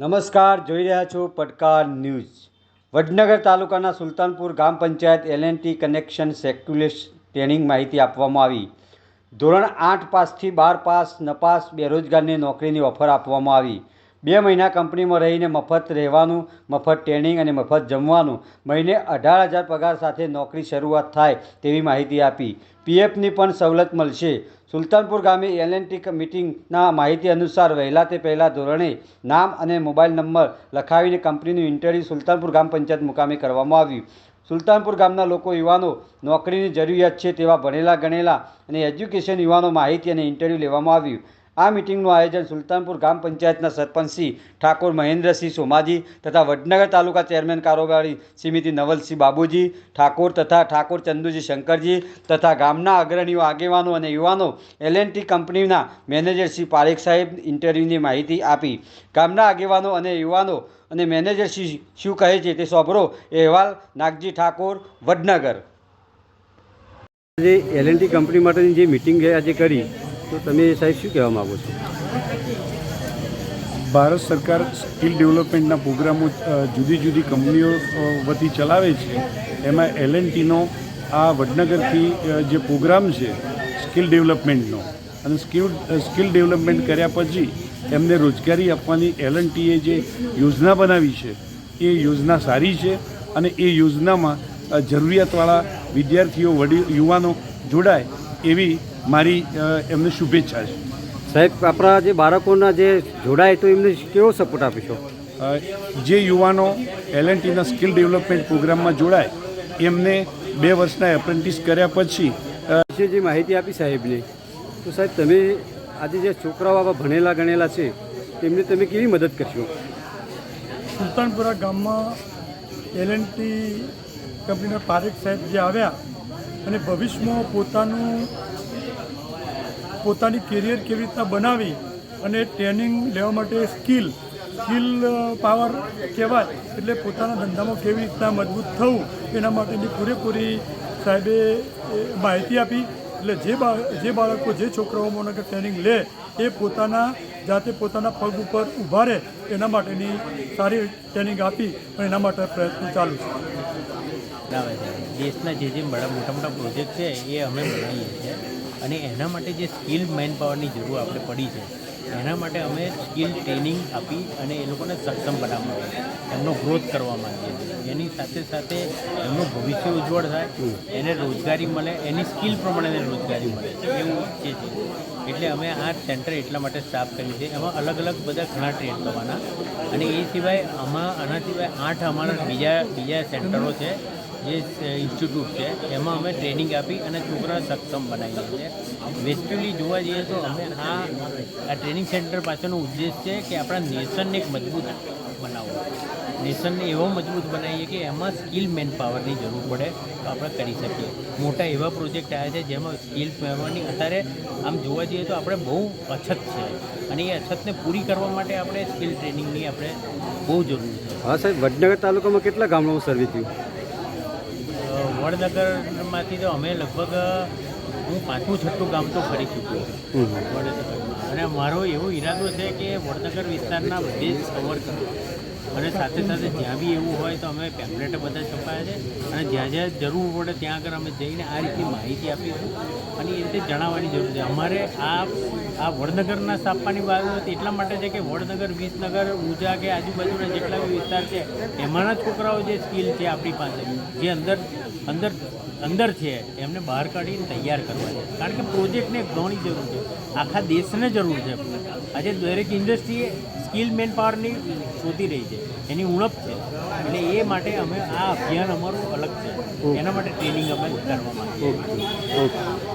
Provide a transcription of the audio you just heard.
નમસ્કાર, જોઈ રહ્યા છો પડકાર ન્યૂઝ. વડનગર તાલુકાના સુલતાનપુર ગ્રામ પંચાયત એલએનટી કનેક્શન સેક્યુલેશ ટ્રેનિંગ માહિતી આપવામાં આવી. ધોરણ આઠ પાસથી બાર પાસ, નપાસ, બેરોજગારને નોકરીની ઓફર આપવામાં આવી. બે મહિના કંપનીમાં રહીને મફત રહેવાનું, મફત ટ્રેનિંગ અને મફત જમવાનું. મહિને અઢાર હજાર પગાર સાથે નોકરી શરૂઆત થાય તેવી માહિતી આપી. પીએફની પણ સવલત મળશે. સુલતાનપુર ગામે એલએનટી મિટિંગના માહિતી અનુસાર વહેલા તે પહેલાં ધોરણે નામ અને મોબાઈલ નંબર લખાવીને કંપનીનું ઇન્ટરવ્યૂ સુલતાનપુર ગ્રામ પંચાયત મુકામે કરવામાં આવ્યું. સુલતાનપુર ગામના લોકો યુવાનો નોકરીની જરૂરિયાત છે તેવા ભણેલા ગણેલા અને એજ્યુકેશન યુવાનો માહિતી અને ઇન્ટરવ્યૂ લેવામાં આવ્યું. આ મિટિંગનું આયોજન સુલતાનપુર ગ્રામ પંચાયતના સરપંચ શ્રી ઠાકોર મહેન્દ્રસિંહ સોમાજી તથા વડનગર તાલુકા ચેરમેન કારોબારી શ્રીમતી નવલસિંહ બાબુજી, ઠાકોર તથા ઠાકોર ચંદુજી શંકરજી તથા ગામના અગ્રણીઓ, આગેવાનો અને યુવાનો એલ કંપનીના મેનેજર શ્રી પારેખ સાહેબ ઇન્ટરવ્યૂની માહિતી આપી. ગામના આગેવાનો અને યુવાનો અને મેનેજર શ્રી શું કહે છે તે સાંભળો. અહેવાલ નાગજી ઠાકોર, વડનગર. જે એલ કંપની માટેની જે મિટિંગ આજે કરી. તો તમે સાહેબ શું કહેવા માગો છો? ભારત સરકાર સ્કિલ ડેવલપમેન્ટના પ્રોગ્રામો જુદી જુદી કંપનીઓ વતી ચલાવે છે. એમાં એલ એન ટીનો આ વડનગરથી જે પ્રોગ્રામ છે, સ્કિલ ડેવલપમેન્ટનો. અને સ્કિલ સ્કિલ ડેવલપમેન્ટ કર્યા પછી એમને રોજગારી આપવાની એલ એન ટીએ જે યોજના બનાવી છે, એ યોજના સારી છે અને એ યોજનામાં જરૂરિયાતવાળા વિદ્યાર્થીઓ વડી યુવાનો જોડાય એવી મારી એમને શુભેચ્છા છે. સાહેબ આપણા જે બાળકોના જે જોડાય તો એમને કેવો સપોર્ટ આપીશો જે યુવાનો એલએનટીના સ્કિલ ડેવલપમેન્ટ પ્રોગ્રામમાં જોડાય એમને બે વર્ષના એપ્રેન્ટિસ કર્યા પછી વિશે જે માહિતી આપી સાહેબને તો સાહેબ તમે આજે જે છોકરાઓ આવા ભણેલા ગણેલા છે તેમને તમે કેવી મદદ કરશો? સુલતાનપુરા ગામમાં એલએનટી કંપનીના પારેખ સાહેબ જે આવ્યા અને ભવિષ્યમાં પોતાનું, પોતાની કેરિયર કેવી રીતના બનાવી અને ટ્રેનિંગ લેવા માટે સ્કિલ સ્કિલ પાવર કહેવાય, એટલે પોતાના ધંધામાં કેવી રીતના મજબૂત થવું, એના માટેની પૂરેપૂરી સાહેબે માહિતી આપી. એટલે જે જે બાળકો, જે છોકરાઓમાં ટ્રેનિંગ લે, એ પોતાના, જાતે પોતાના પગ ઉપર ઊભા રહે, એના માટેની સારી ટ્રેનિંગ આપી અને એના માટે પ્રયત્ન ચાલુ છે. બનાવે છે. દેશના જે જે મોટા મોટા પ્રોજેક્ટ છે, એ અમે બનાવીએ છીએ. અને એના માટે જે સ્કિલ મેન પાવરની જરૂર આપણે પડી છે, એના માટે અમે સ્કિલ ટ્રેનિંગ આપી અને એ લોકોને સક્ષમ બનાવવા માંગીએ એમનો ગ્રોથ કરવા માંગીએ છીએ. એની સાથે સાથે એમનું ભવિષ્ય ઉજ્જવળ થાય, એને રોજગારી મળે, એની સ્કિલ પ્રમાણે એને રોજગારી મળે. એવું ઈચ્છીએ છીએ એટલે અમે આ સેન્ટર એટલા માટે સ્ટાફ કર્યું છે એમાં અલગ અલગ બધા ઘણા ટ્રેન થવાના અને એ સિવાય આમાં, આના સિવાય આઠ અમારા બીજા બીજા સેન્ટરો છે. જે ઇન્સ્ટિટ્યૂટ છે, એમાં અમે ટ્રેનિંગ આપી અને છોકરા સક્ષમ બનાવીએ છીએ વેસ્ટલી જોવા જઈએ તો અમે આ આ ટ્રેનિંગ સેન્ટર પાછળનો ઉદ્દેશ છે કે આપણા નેશનને એક મજબૂત બનાવવો. નેશનને એવો મજબૂત બનાવીએ કે એમાં સ્કિલ મેન પાવરની જરૂર પડે તો આપણે કરી શકીએ. મોટા એવા પ્રોજેક્ટ આવ્યા છે જેમાં સ્કિલ પાવરની અત્યારે આમ જોવા જઈએ તો આપણે બહુ અછત છે અને એ અછતને પૂરી કરવા માટે આપણે સ્કિલ ટ્રેનિંગની આપણે બહુ જરૂર છે. હા સાહેબ, વડનગર તાલુકામાં કેટલા ગામડામાં સર્વે થયું? વડનગરમાંથી તો અમે લગભગ હું પાંચમું છઠ્ઠું ગામ તો ફરી ચૂક્યો છું. વડનગરમાં. અને મારો એવો ઈરાદો છે કે વડનગર વિસ્તારના બધે જ કવર કરું. અને સાથે સાથે જ્યાં બી એવું હોય તો અમે પેમ્પલેટ બધા છપાયા છે. અને જ્યાં જ્યાં જરૂર પડે ત્યાં આગળ અમે જઈને આ રીતની માહિતી આપીશું અને એ રીતે જણાવવાની જરૂર છે. અમારે આ આ વડનગરના સ્થાપવાની બાબત એટલા માટે છે કે વડનગર, વિસનગર ઉજા કે આજુબાજુના જેટલા બી વિસ્તાર છે, એમાંના છોકરાઓ જે સ્કિલ છે આપણી પાસે, જે અંદર અંદર અંદર છે, એમને બહાર કાઢીને તૈયાર કરવા છે. કારણ કે પ્રોજેક્ટને ઘણી જરૂર છે. આખા દેશને જરૂર છે. આજે દરેક ઇન્ડસ્ટ્રી સ્કિલ મેન પાવરની શોધી રહી છે. એની ઉણપ છે. એટલે એ માટે અમે આ અભિયાન અમારું અલગ છે. એના માટે ટ્રેનિંગ અમે કરવા માંગીએ ઓકે. ઓકે.